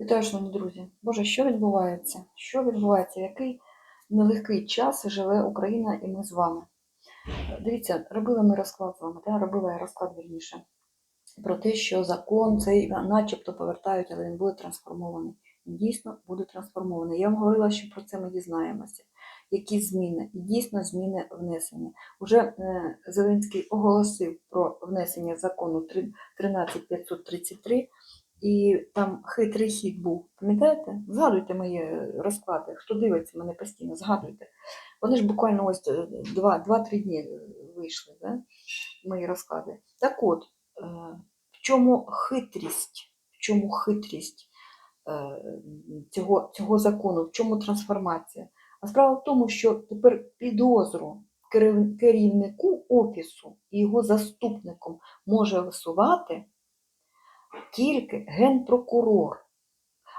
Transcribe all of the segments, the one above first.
Вітаю, шановні друзі. Боже, що відбувається? Що відбувається? Який нелегкий час живе Україна і ми з вами? Дивіться, робили ми розклад з вами, да? робила я розклад вірніше, про те, що закон цей начебто повертають, але він буде трансформований. Дійсно буде трансформований. Я вам говорила, що про це ми дізнаємося. Які зміни? І дійсно зміни внесені. Уже е, Зеленський оголосив про внесення закону 13533, і там хитрий хід був. Пам'ятаєте? Згадуйте мої розклади. Хто дивиться мене постійно, згадуйте. Вони ж буквально ось е, два- 2-3 дні е, вийшли, да? мої розклади. Так от, е, в чому хитрість? В чому хитрість е, цього, цього закону, в чому трансформація? А справа в тому, що тепер підозру керівнику офісу і його заступником може висувати тільки генпрокурор.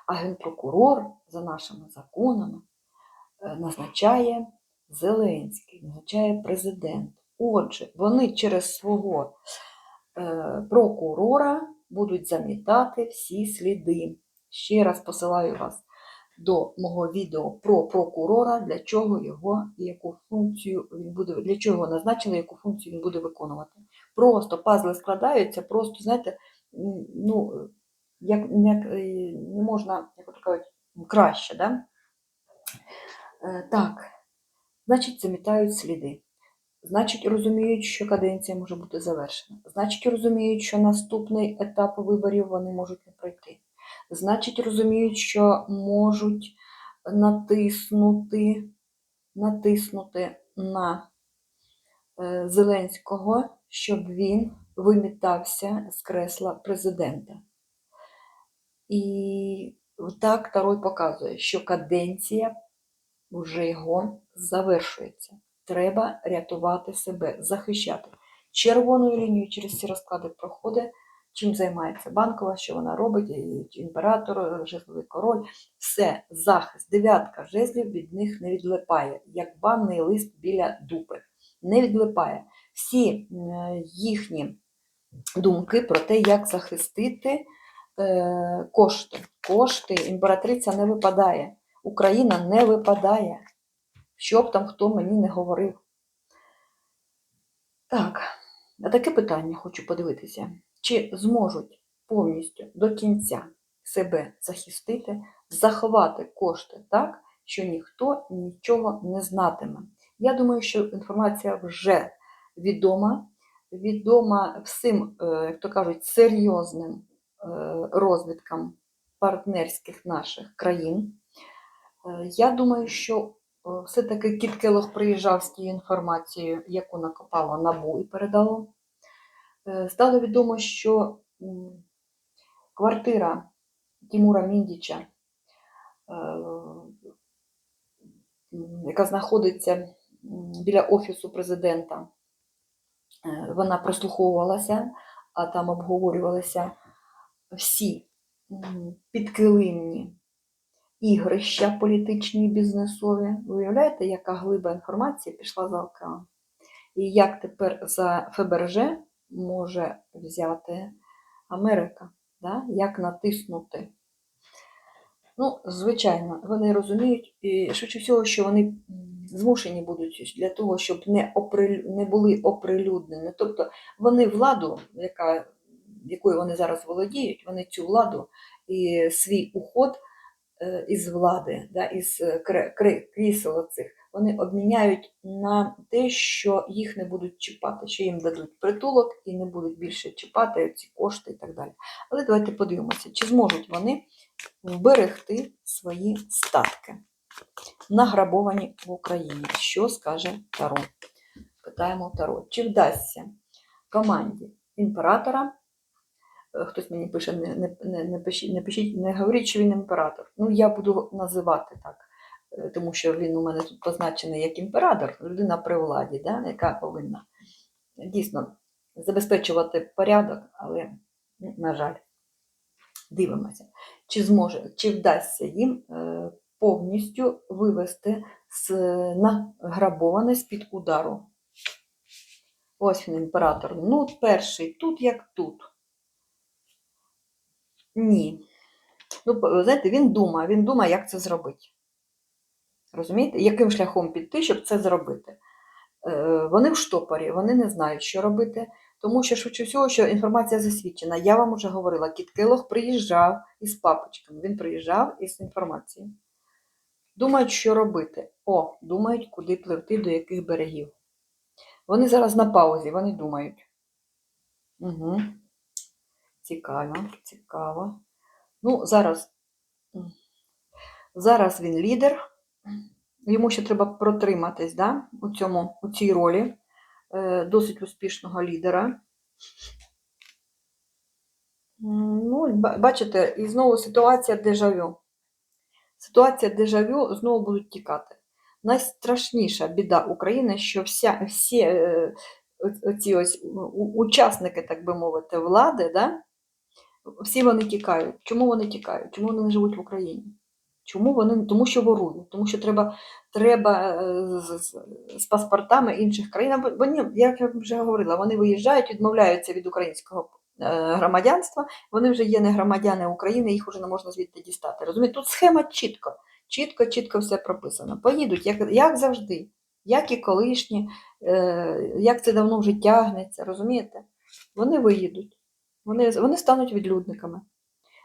А генпрокурор за нашими законами е, назначає Зеленський, назначає президент. Отже, вони через свого е, прокурора будуть замітати всі сліди. Ще раз посилаю вас до мого відео про прокурора, для чого його і яку функцію він буде, для чого його назначили, яку функцію він буде виконувати. Просто пазли складаються, просто, знаєте, ну, як, як е, не можна, як то кажуть, краще, да? Е, Так, значить, замітають сліди. Значить, розуміють, що каденція може бути завершена. Значить, розуміють, що наступний етап виборів вони можуть не пройти. Значить, розуміють, що можуть натиснути, натиснути на е, Зеленського, щоб він вимітався з кресла президента. І так Тарой показує, що каденція вже його завершується. Треба рятувати себе, захищати. Червоною лінією через ці розклади проходить, чим займається банкова, що вона робить, імператор, жезловий король, все, захист, дев'ятка жезлів від них не відлипає, як банний лист біля дупи. Не відлипає. Всі їхні думки про те, як захистити е, кошти. Кошти, імператриця не випадає, Україна не випадає. Що б там хто мені не говорив. Так, а таке питання хочу подивитися. Чи зможуть повністю до кінця себе захистити, заховати кошти так, що ніхто нічого не знатиме? Я думаю, що інформація вже відома, відома всім, е, як то кажуть, серйозним е, розвідкам партнерських наших країн. Е, Я думаю, що все-таки Кіт Келох приїжджав з тією інформацією, яку накопало НАБУ і передало. Стало відомо, що квартира Тимура Міндіча, яка знаходиться біля Офісу президента, вона прослуховувалася, а там обговорювалися всі м, підкилимні ігрища політичні і бізнесові. Ви уявляєте, яка глиба інформації пішла за океан? І як тепер за ФБРЖ може взяти Америка? Да? Як натиснути? Ну, звичайно, вони розуміють, і швидше всього, що вони змушені будуть для того, щоб не, оприлю... не були оприлюднені. Тобто вони владу, яка, якою вони зараз володіють, вони цю владу і свій уход е, із влади, да, із е, крісел цих, вони обміняють на те, що їх не будуть чіпати, що їм дадуть притулок і не будуть більше чіпати ці кошти і так далі. Але давайте подивимося, чи зможуть вони вберегти свої статки, награбовані в Україні. Що скаже Таро? Питаємо Таро. Чи вдасться команді імператора? е, Хтось мені пише, не, не, не, не, пишіть, не пишіть, не говоріть, що він імператор. Ну, я буду називати так, е, тому що він у мене тут позначений як імператор, людина при владі, да, яка повинна дійсно забезпечувати порядок, але, на жаль, дивимося, чи зможе, чи вдасться їм е, повністю вивести з награбоване з-під удару. Ось він імператор. Ну, перший тут як тут. Ні. Ну, знаєте, він думає, він думає, як це зробити. Розумієте? Яким шляхом піти, щоб це зробити? Е, Вони в штопорі, вони не знають, що робити, тому що швидше всього, що інформація засвідчена. Я вам вже говорила, Кіт приїжджав із папочками, він приїжджав із інформацією. Думають, що робити. О, думають, куди пливти, до яких берегів. Вони зараз на паузі, вони думають. Угу. Цікаво, цікаво. Ну, зараз, зараз він лідер. Йому ще треба протриматись да, у, цьому, у цій ролі е, досить успішного лідера. Ну, бачите, і знову ситуація дежавю. Ситуація дежавю знову будуть тікати. Найстрашніша біда України, що вся, всі е, о- ось учасники, так би мовити, влади, да, всі вони тікають. Чому вони тікають? Чому вони не живуть в Україні? Чому вони? Тому що ворують, тому що треба, треба е, з, з, з паспортами інших країн. Вони, як я вже говорила, вони виїжджають, відмовляються від українського громадянства. Вони вже є не громадяни України, їх вже не можна звідти дістати. Розумієте, тут схема чітко, чітко, чітко все прописано. Поїдуть, як, як завжди, як і колишні, е, як це давно вже тягнеться, розумієте? Вони виїдуть, вони, вони стануть відлюдниками.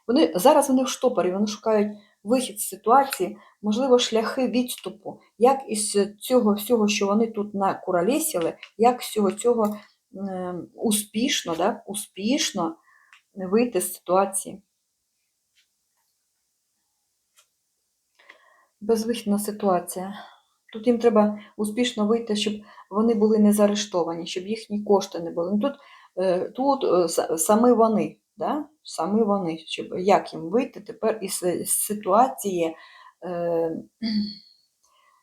Вони, зараз вони в штопорі, вони шукають вихід з ситуації, можливо, шляхи відступу, як із цього всього, що вони тут накуралісили, як з цього цього е, успішно, да, успішно вийти з ситуації. Безвихідна ситуація. Тут їм треба успішно вийти, щоб вони були не заарештовані, щоб їхні кошти не були. Ну, Тут, е, тут е, саме вони, да? саме вони, щоб як їм вийти тепер із е, ситуації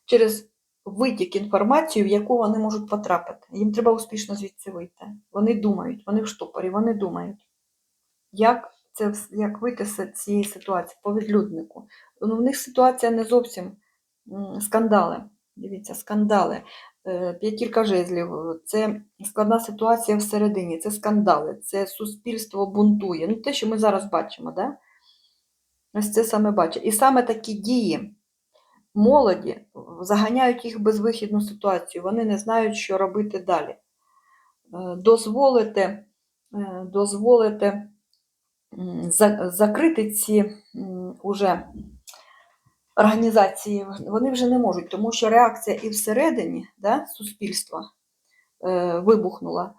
через витік інформації, в яку вони можуть потрапити. Їм треба успішно звідси вийти. Вони думають, вони в штопорі, вони думають, як, це, як вийти з цієї ситуації по відлюднику. Ну, в них ситуація не зовсім скандали. Дивіться, скандали. Е, П'ятірка жезлів це складна ситуація всередині, це скандали, це суспільство бунтує. Ну, те, що ми зараз бачимо, да? ось це саме бачить. І саме такі дії молоді заганяють їх в безвихідну ситуацію. Вони не знають, що робити далі. Е, Дозволити, е, дозволити закрити ці уже організації, вони вже не можуть, тому що реакція і всередині да, суспільства е, вибухнула.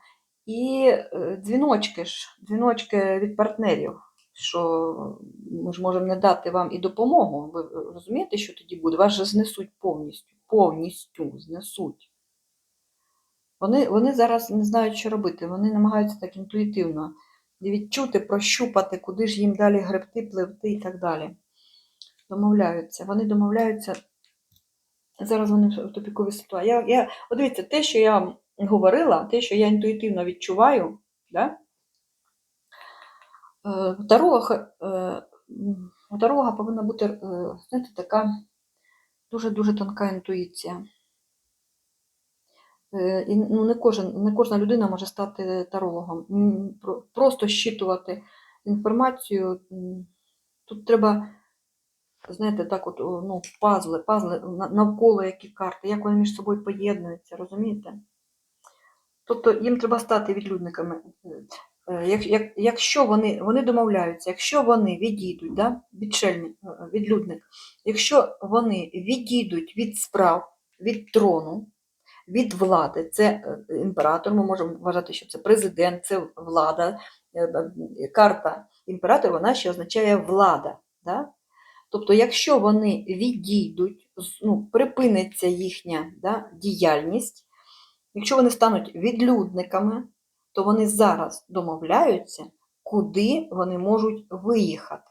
І дзвіночки ж, дзвіночки від партнерів, що ми ж можемо не дати вам і допомогу. Ви розумієте, що тоді буде? Вас же знесуть повністю, повністю знесуть. Вони, вони зараз не знають, що робити. Вони намагаються так інтуїтивно відчути, прощупати, куди ж їм далі гребти, пливти і так далі. Домовляються. Вони домовляються. Зараз вони в тупіковій ситуації. Я, я, от дивіться, те, що я говорила, те, що я інтуїтивно відчуваю, да? Е, таролога, е, таролога повинна бути е, знаєте, така дуже-дуже тонка інтуїція. І ну, не, кожен, не кожна людина може стати тарологом. Просто щитувати інформацію. Тут треба, знаєте, так от, ну, пазли, пазли навколо які карти, як вони між собою поєднуються, розумієте? Тобто їм треба стати відлюдниками. Е, Як, як, якщо вони, вони домовляються, якщо вони відійдуть, да, відшельник, е, відлюдник, якщо вони відійдуть від справ, від трону, від влади, це е, імператор, ми можемо вважати, що це президент, це влада. Е, е, Карта імператор, вона ще означає влада. Да? Тобто, якщо вони відійдуть, ну, припиниться їхня да, діяльність, якщо вони стануть відлюдниками, то вони зараз домовляються, куди вони можуть виїхати.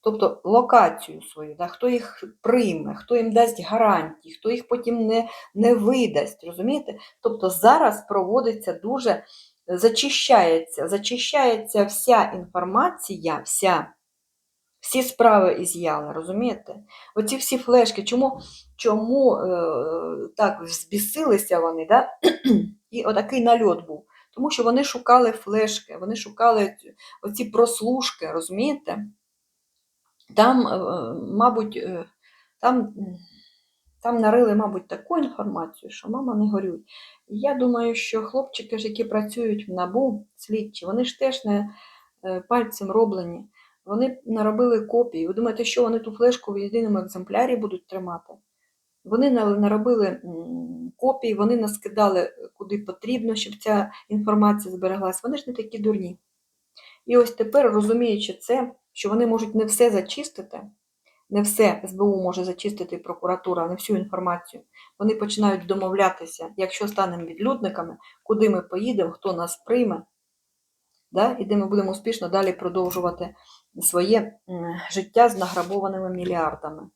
Тобто локацію свою, да, хто їх прийме, хто їм дасть гарантії, хто їх потім не, не видасть, розумієте? Тобто зараз проводиться дуже, зачищається, зачищається вся інформація, вся, всі справи із'яли, розумієте? Оці всі флешки, чому, чому е, так збісилися вони, да? і отакий нальот був. Тому що вони шукали флешки, вони шукали оці прослушки, розумієте? Там, е, мабуть, е, там, там нарили, мабуть, таку інформацію, що мама не горюй. І Я думаю, що хлопчики, ж, які працюють в НАБУ, слідчі, вони ж теж не е, пальцем роблені. Вони наробили копії. Ви думаєте, що вони ту флешку в єдиному екземплярі будуть тримати? Вони наробили м, копії, вони наскидали е, куди потрібно, щоб ця інформація збереглась. Вони ж не такі дурні. І ось тепер, розуміючи це, що вони можуть не все зачистити, не все СБУ може зачистити прокуратура, не всю інформацію. Вони починають домовлятися, якщо станемо відлюдниками, куди ми поїдемо, хто нас прийме, да? і де ми будемо успішно далі продовжувати своє життя з награбованими мільярдами.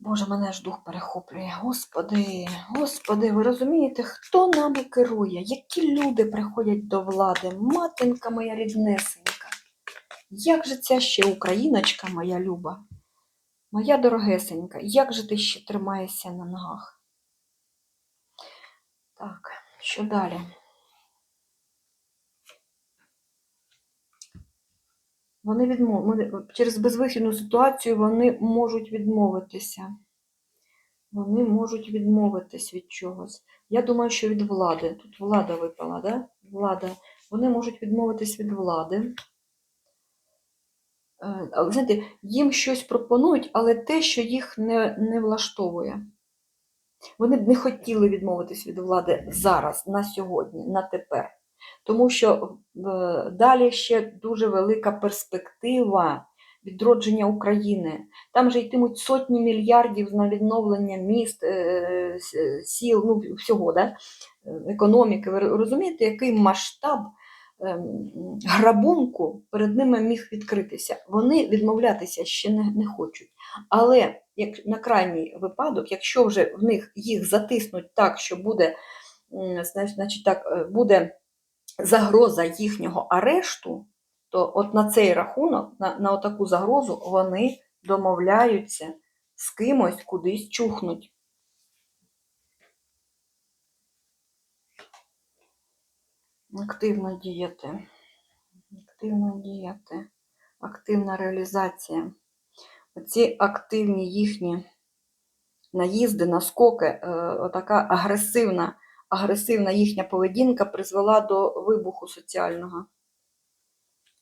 Боже, мене ж дух перехоплює. Господи, Господи, ви розумієте, хто нами керує? Які люди приходять до влади? Матінка моя ріднесенька. Як же ця ще україночка моя люба? Моя дорогесенька, як же ти ще тримаєшся на ногах? Так, що далі? Вони відмов... Через безвихідну ситуацію вони можуть відмовитися. Вони можуть відмовитись від чогось. Я думаю, що від влади. Тут влада випала, да? Влада. Вони можуть відмовитись від влади. Е, Але знаєте, їм щось пропонують, але те, що їх не, не влаштовує. Вони б не хотіли відмовитись від влади зараз, на сьогодні, на тепер. Тому що е, далі ще дуже велика перспектива відродження України. Там же йтимуть сотні мільярдів на відновлення міст, е, сіл, ну, всього, да? е, економіки. Ви розумієте, який масштаб ем, грабунку перед ними міг відкритися? Вони відмовлятися ще не, не хочуть. Але як на крайній випадок, якщо вже в них їх затиснуть так, що буде, значить, так, е, буде загроза їхнього арешту, то от на цей рахунок, на, на таку загрозу, вони домовляються з кимось кудись чухнуть. Активно діяти. Активно діяти. Активна реалізація. Оці активні їхні наїзди, наскоки, е, така агресивна, агресивна їхня поведінка призвела до вибуху соціального.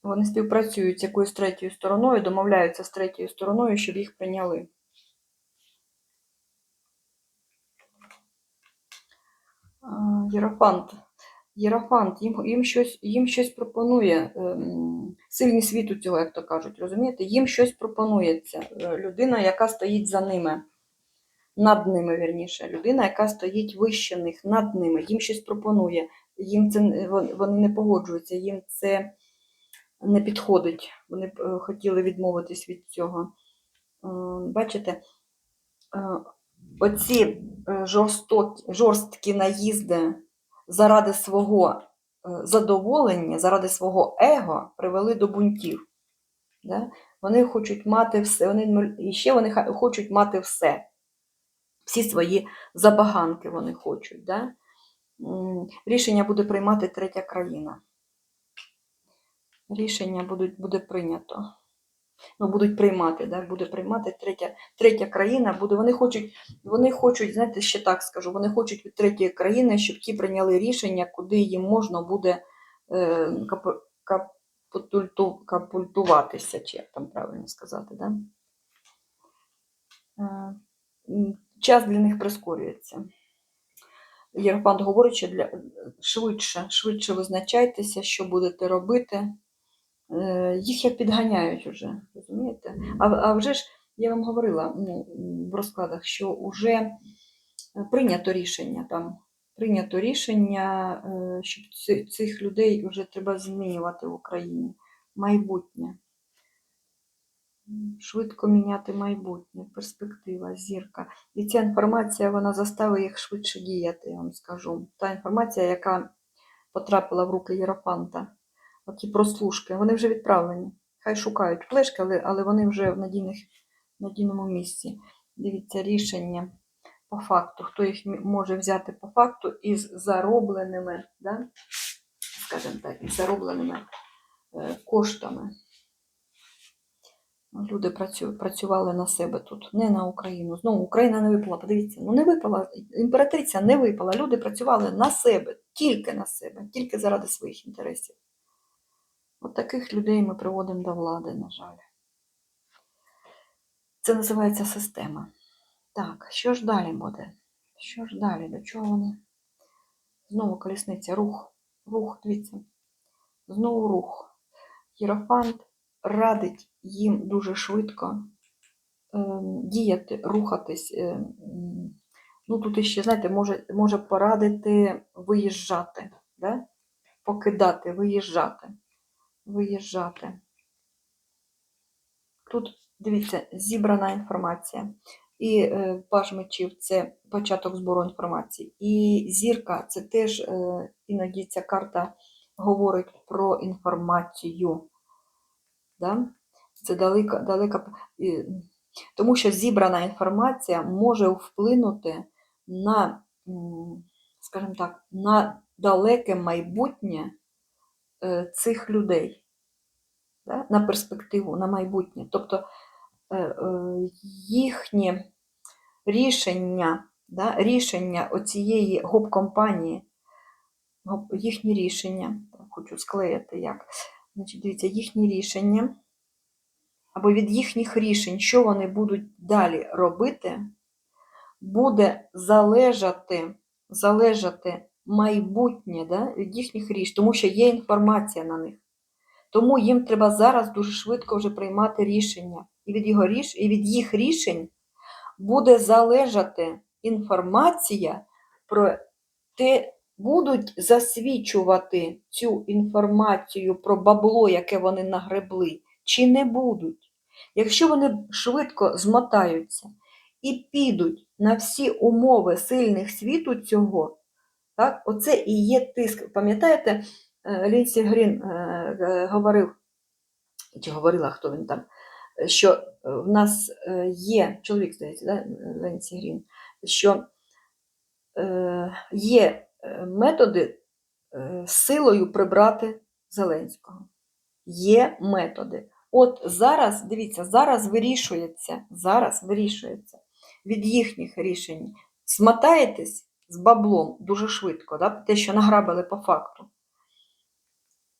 Вони співпрацюють з якоюсь третьою стороною, домовляються з третьою стороною, щоб їх прийняли. Єрофант. Єрофант, їм, їм, щось, їм щось пропонує. ем, Сильний світ у цього, як то кажуть, розумієте? Їм щось пропонується. Е, Людина, яка стоїть за ними, над ними, вірніше. Людина, яка стоїть вище них, над ними, їм щось пропонує. Їм це вони не погоджуються, їм це не підходить. Вони е, хотіли відмовитись від цього. Е, Бачите, е, оці жорстокі, жорсткі наїзди заради свого задоволення, заради свого его привели до бунтів. Да? Вони хочуть мати все, вони, і ще вони хочуть мати все. Всі свої забаганки вони хочуть. Да? Рішення буде приймати третя країна. Рішення будуть, буде прийнято. Ну, будуть приймати, да? буде приймати третя, третя країна. Буде, вони, хочуть, вони хочуть, знаєте, ще так скажу, вони хочуть від третьої країни, щоб ті прийняли рішення, куди їм можна буде е, капу- капутульту- капультуватися, чи як там правильно сказати. Да? Е, час для них прискорюється. Єрофант говорить, що для, швидше, швидше визначайтеся, що будете робити. Е, Їх як підганяють уже, розумієте? А, а вже ж, я вам говорила ну, в розкладах, що вже прийнято рішення там. Прийнято рішення, е, що цих людей вже треба змінювати в Україні. Майбутнє. Швидко міняти майбутнє, перспектива, зірка. І ця інформація вона заставить їх швидше діяти, я вам скажу. Та інформація, яка потрапила в руки Єрофанта, оті прослушки, вони вже відправлені. Хай шукають флешки, але, але вони вже в надійних, надійному місці. Дивіться, рішення по факту. Хто їх може взяти по факту із заробленими, да? скажімо так, із заробленими е, коштами. Люди працювали на себе тут, не на Україну. Знову Україна не випала. Подивіться, ну не випала, імператриця не випала. Люди працювали на себе, тільки на себе, тільки заради своїх інтересів. От таких людей ми приводимо до влади, на жаль. Це називається система. Так, що ж далі буде? Що ж далі? До чого вони? Знову колісниця, рух. Рух, дивіться. Знову рух. Єрофант радить їм дуже швидко е, діяти, рухатись. е, ну, тут іще, знаєте, може, може порадити виїжджати, да? покидати, виїжджати. Виїжджати. Тут, дивіться, зібрана інформація. І е, паж мечів це початок збору інформації. І зірка це теж е, іноді ця карта говорить про інформацію. Да? Це далека, далека, тому що зібрана інформація може вплинути на, скажімо так, на далеке майбутнє е, цих людей, на перспективу, на майбутнє. Тобто е, е, їхні рішення, рішення оцієї гоп-компанії, їхні рішення, хочу склеїти як. Значить, дивіться, їхні рішення, або від їхніх рішень, що вони будуть далі робити, буде залежати, залежати майбутнє да, від їхніх рішень, тому що є інформація на них. Тому їм треба зараз дуже швидко вже приймати рішення. І від, його ріш... і від їх рішень буде залежати інформація про те, будуть засвідчувати цю інформацію про бабло, яке вони нагребли, чи не будуть. Якщо вони швидко змотаються і підуть на всі умови сильних світу цього, так, оце і є тиск. Пам'ятаєте, е, Лінсі Грін е, е, говорив, чи говорила, хто він там, що в нас є, чоловік, здається, да, Ленсі Грін, що є методи силою прибрати Зеленського. Є методи. От зараз, дивіться, зараз вирішується, зараз вирішується від їхніх рішень. Смотаєтесь з баблом дуже швидко, да? те, що награбили по факту.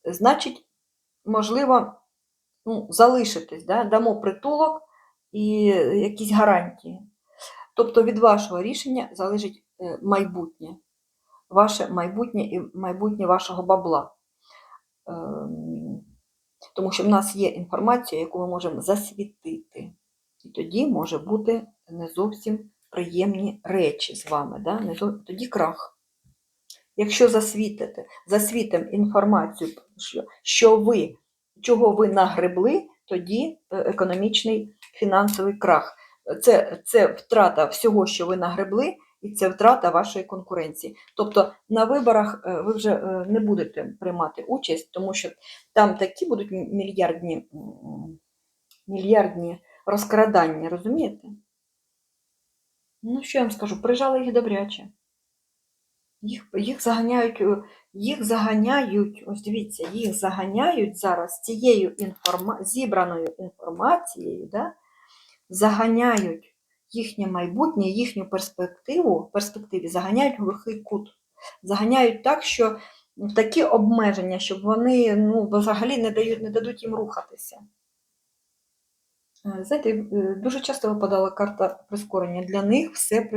Значить, можливо, ну, залишитись, да? дамо притулок і якісь гарантії. Тобто від вашого рішення залежить е, майбутнє, ваше майбутнє і майбутнє вашого бабла. Тому що в нас є інформація, яку ми можемо засвітити. І тоді може бути не зовсім приємні речі з вами. Да? Не зо- Тоді крах. Якщо засвітите, засвітимо інформацію, що ви, чого ви нагребли, тоді е, економічний фінансовий крах. Це, це втрата всього, що ви нагребли, і це втрата вашої конкуренції. Тобто на виборах е, ви вже е, не будете приймати участь, тому що там такі будуть мільярдні, мільярдні розкрадання, розумієте? Ну, що я вам скажу, прижали їх добряче. Їх, їх заганяють, е, їх заганяють, ось дивіться, їх заганяють зараз цією інформа... зібраною інформацією, да? заганяють їхнє майбутнє, їхню перспективу, перспективі заганяють в глухий кут. Заганяють так, що такі обмеження, щоб вони ну, взагалі не, дають, не дадуть їм рухатися. Е, Знаєте, е, дуже часто випадала карта прискорення. Для них все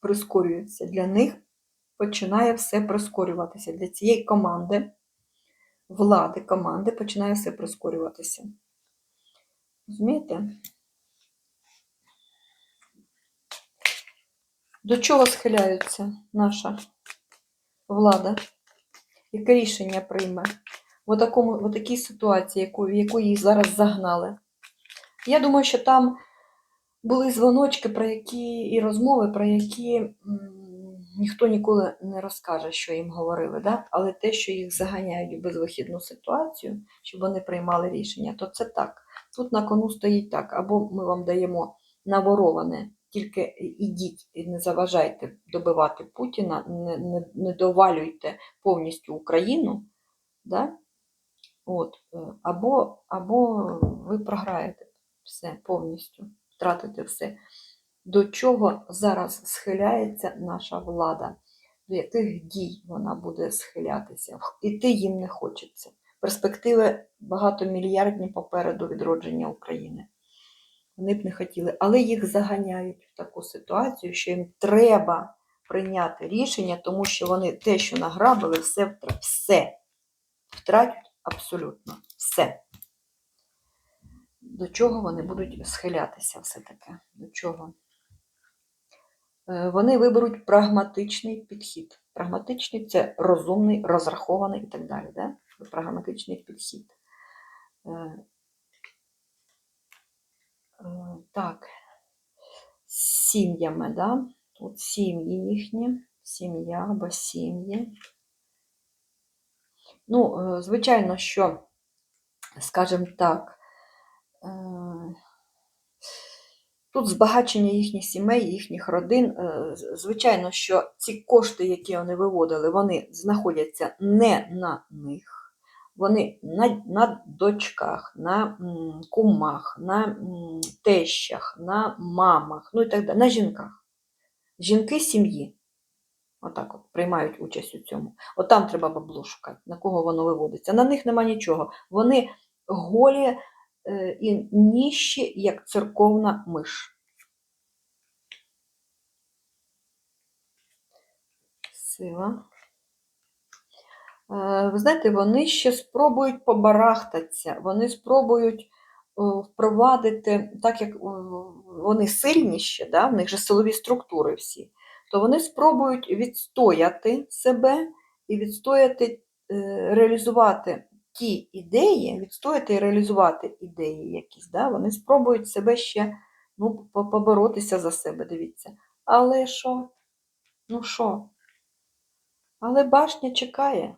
прискорюється, для них починає все прискорюватися. Для цієї команди, влади команди починає все прискорюватися. Розумієте? До чого схиляється наша влада? Яке рішення прийме в, такому, в такій ситуації, яку, в яку її зараз загнали? Я думаю, що там були дзвоночки, про які і розмови, про які м, ніхто ніколи не розкаже, що їм говорили. Да? Але те, що їх заганяють в безвихідну ситуацію, щоб вони приймали рішення, то це так. Тут на кону стоїть так, або ми вам даємо навороване, тільки ідіть і не заважайте добивати Путіна, не, не, не довалюйте повністю Україну, да? От, е, або, або ви програєте. Все, повністю. Втратити все. До чого зараз схиляється наша влада? До яких дій вона буде схилятися? Іти їм не хочеться. Перспективи багатомільярдні попереду відродження України. Вони б не хотіли, але їх заганяють в таку ситуацію, що їм треба прийняти рішення, тому що вони те, що награбили, все втратять. Все втратять абсолютно все. До чого вони будуть схилятися все-таки? До чого? Е, Вони виберуть прагматичний підхід. Прагматичний це розумний, розрахований і так далі. Да? Прагматичний підхід. Е, Так, з сім'ями, да? Тут сім'ї їхні, сім'я або сім'ї. Ну, е, звичайно, що, скажімо так, е, тут збагачення їхніх сімей, їхніх родин. е, Звичайно, що ці кошти, які вони виводили, вони знаходяться не на них. Вони на, на дочках, на кумах, на тещах, на мамах, ну і так далі, на жінках. Жінки сім'ї. Отак от приймають участь у цьому. От там треба бабло шукати, на кого воно виводиться. На них нема нічого. Вони голі е, і ніщі, як церковна миш. Сила. Е, Ви знаєте, вони ще спробують побарахтатися, вони спробують впровадити, так як вони сильні ще, да, в них же силові структури всі, то вони спробують відстояти себе і відстояти, е, реалізувати ті ідеї, відстояти і реалізувати ідеї якісь. Да? Вони спробують себе ще ну, поборотися за себе, дивіться. Але що? Ну що? Але башня чекає.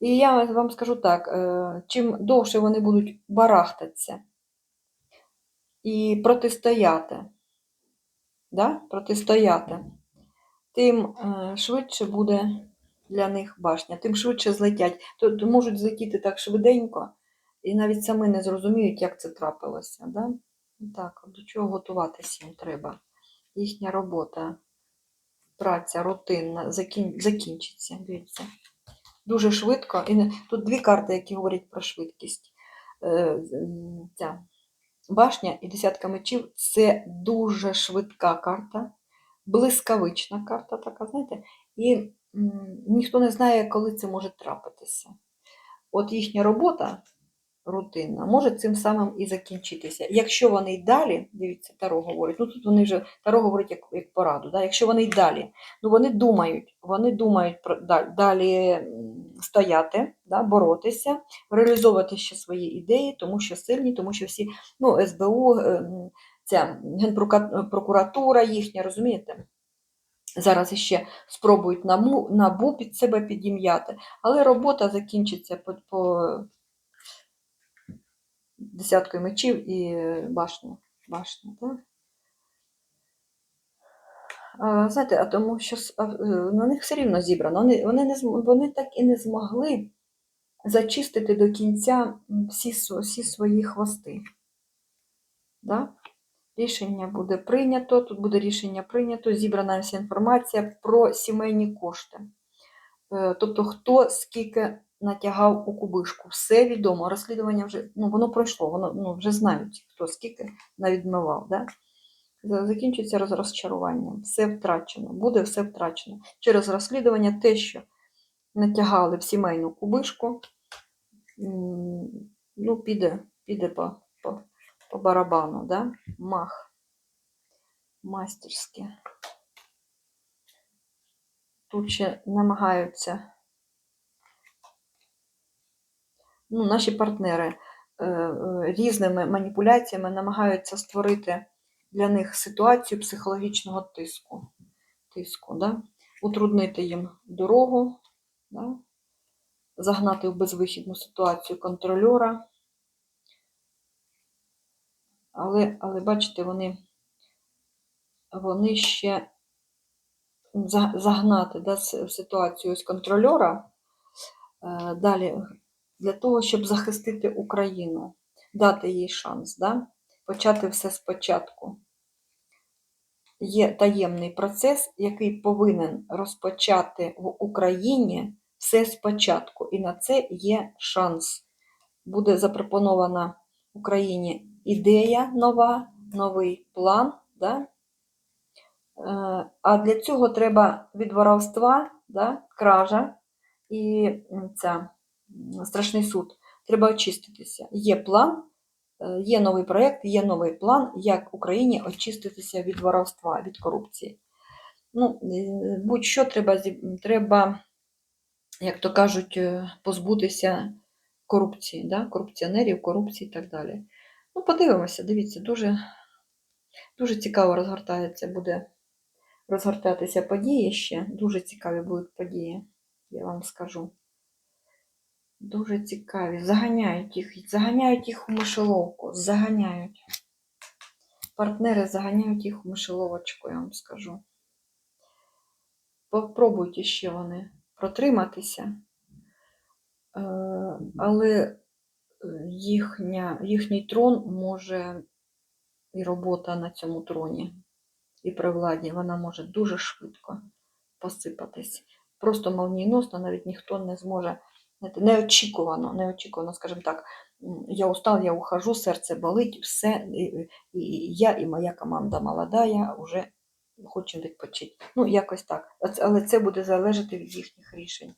І я вам скажу так: е, чим довше вони будуть барахтатися і протистояти, да? протистояти, тим е, швидше буде для них башня, тим швидше злетять. То можуть злетіти так швиденько, і навіть самі не зрозуміють, як це трапилося. Да? Так, до чого готуватися їм треба. Їхня робота, праця рутинна закін... закінчиться. Дивіться. Дуже швидко. І тут дві карти, які говорять про швидкість. Е, Ця башня і десятка мечів це дуже швидка карта, блискавична карта, така, знаєте, і ніхто не знає, коли це може трапитися. От їхня робота рутинна може цим самим і закінчитися. Якщо вони й далі, дивіться, Таро говорить, ну тут вони вже Таро говорить як, як пораду, да? якщо вони й далі, ну вони думають, вони думають про да- далі стояти, да? боротися, реалізовувати ще свої ідеї, тому що сильні, тому що всі, ну, СБУ, ем, ця Генпрокуратура їхня, розумієте? Зараз іще спробують НАБУ, НАБУ під себе підім'яти, але робота закінчиться по, по десяткою мечів і башня. башня так? Знаєте, а тому що е, на них все рівно зібрано. Вони, вони, не, вони так і не змогли зачистити до кінця всі, всі свої хвости. Да? Рішення буде прийнято, тут буде рішення прийнято, зібрана вся інформація про сімейні кошти. Е, Тобто, хто скільки натягав у кубишку, все відомо. Розслідування вже ну, воно пройшло, воно ну, вже знають, хто скільки навідмивав. Да? За- Закінчиться розчаруванням, все втрачено, буде все втрачено. Через розслідування те, що натягали в сімейну кубишку, ну, піде, піде по, по, по барабану, да? мах, мастерське. Тут ще намагаються ну, наші партнери е, е, різними маніпуляціями намагаються створити для них ситуацію психологічного тиску, тиску да? утруднити їм дорогу, да? загнати в безвихідну ситуацію контрольора. Але, але бачите, вони, вони ще загнати да, ситуацію з контрольора. Е, Далі, для того, щоб захистити Україну. дати їй шанс, да? Почати все спочатку. Є таємний процес, який повинен розпочати в Україні все спочатку. І на це є шанс. Буде запропонована Україні ідея нова, новий план. Да? Е, А для цього треба від воровства, да, кража і ця, страшний суд. Треба очиститися. Є план, є новий проєкт, є новий план, як Україні очиститися від воровства, від корупції. Ну, е, будь-що треба, треба, як то кажуть, е, позбутися корупції, да? корупціонерів, корупції і так далі. Ну, подивимося, дивіться, дуже, дуже цікаво розгортається буде розгортатися події ще. Дуже цікаві будуть події, я вам скажу. Дуже цікаві. Заганяють їх, заганяють їх у мишеловку, заганяють. Партнери заганяють їх у мишеловочку, я вам скажу. Попробуйте ще вони протриматися, Е, але їхня, їхній трон може і робота на цьому троні і при владі, вона може дуже швидко посипатись. Просто молнієносно навіть ніхто не зможе, неочікувано, неочікувано, скажімо так, я устал, я ухожу, серце болить, все, і, і я, і моя команда молода, вже хочемо відпочити. Ну, якось так. Але це буде залежати від їхніх рішень.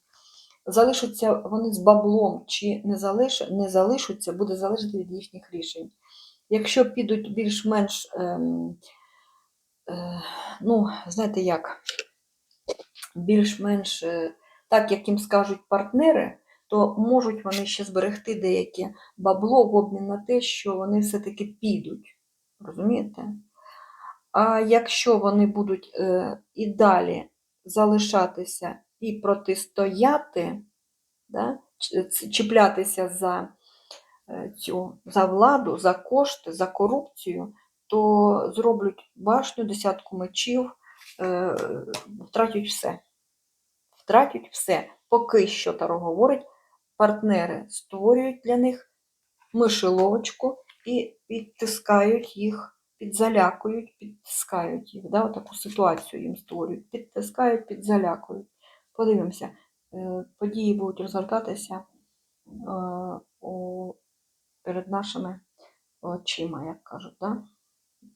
Залишаться вони з баблом чи не, залиш... не залишаться, буде залежати від їхніх рішень. Якщо підуть більш-менш ем, е, ну, знаєте як, більш-менш е, так, як їм скажуть партнери, то можуть вони ще зберегти деяке бабло в обмін на те, що вони все-таки підуть. Розумієте? А якщо вони будуть е, і далі залишатися і протистояти, да, чіплятися за е, цю за владу, за кошти, за корупцію, то зроблять башню, десятку мечів, е, втратять все. Втратять все. Поки що Таро говорить, партнери створюють для них мишеловочку і підтискають їх, підзалякують, підтискають їх. Да, таку ситуацію їм створюють. Підтискають, підзалякують. Подивимося, е, події будуть розгортатися е, перед нашими очима, як кажуть. Да?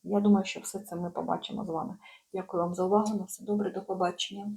Я думаю, що все це ми побачимо з вами. Дякую вам за увагу. На все добре, до побачення.